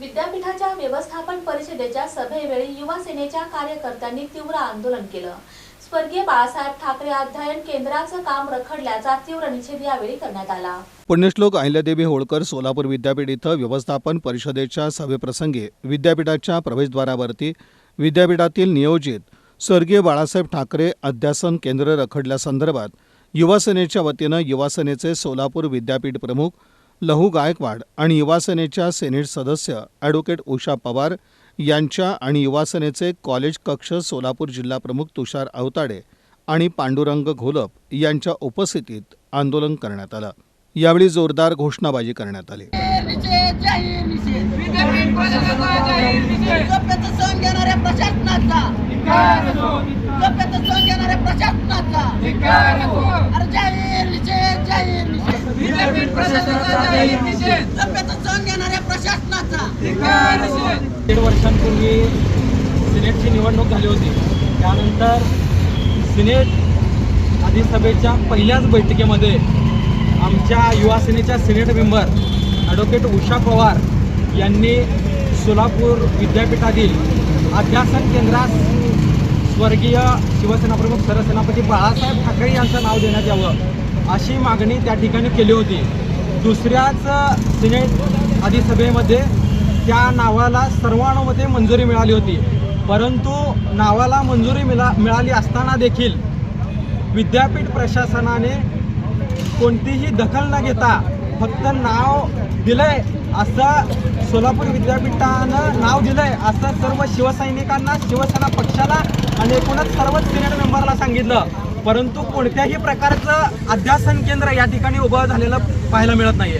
विद्यापीठाच्या व्यवस्थापन परिषदेच्या सभेवेळी युवा सेनेच्या कार्यकर्त्यांनी तीव्र आंदोलन केलं. स्वर्गीय बाळासाहेब ठाकरे अध्ययन केंद्राचं काम रखडल्याचा तीव्र निषेध यावेळी करण्यात आला. पुण्यश्लोक अहिल्यादेवी होळकर सोलापूर विद्यापीठ इथं व्यवस्थापन परिषदेच्या सभेप्रसंगी विद्यापीठाच्या प्रवेशद्वारावरती विद्यापीठातील नियोजित स्वर्गीय बाळासाहेब ठाकरे अध्यासन केंद्र रखडल्यासंदर्भात युवासेनेच्या वतीनं युवासेनेचे सोलापूर विद्यापीठ प्रमुख लहू गायकवाड आणि युवासेनेच्या सेनेट सदस्य ॲडव्होकेट उषा पवार यांच्या आणि युवासेनेचे कॉलेज कक्ष सोलापूर जिल्हा प्रमुख तुषार अवताडे आणि पांडुरंग घोलप यांच्या उपस्थितीत आंदोलन करण्यात आलं. यावेळी जोरदार घोषणाबाजी करण्यात आली. प्रशासनाचा दीड वर्षांपूर्वी सिनेटची निवडणूक झाली होती. त्यानंतर सिनेट अधिसभेच्या पहिल्याच बैठकीमध्ये आमच्या युवा सेनेच्या senate member advocate Usha Pawar यांनी सोलापूर विद्यापीठातील अध्यासन केंद्रास स्वर्गीय शिवसेनाप्रमुख सरसेनापती बाळासाहेब ठाकरे यांचं नाव देण्यात यावं अशी मागणी त्या ठिकाणी केली होती. दुसऱ्याच सिनेट अधिसभेमध्ये त्या नावाला सर्वानुमते मंजुरी मिळाली होती. परंतु नावाला मंजुरी मिळा मिळाली असताना देखील विद्यापीठ प्रशासनाने कोणतीही दखल न घेता फक्त नाव दिलंय असं सोलापूर विद्यापीठानं नाव दिलंय असं सर्व शिवसैनिकांना शिवसेना पक्षाला आणि एकूणच सर्वच सिनेट मेंबरला सांगितलं. परंतु कोणत्याही प्रकारचं अध्यासन केंद्र या ठिकाणी उभं झालेलं पाहायला मिळत नाहीये.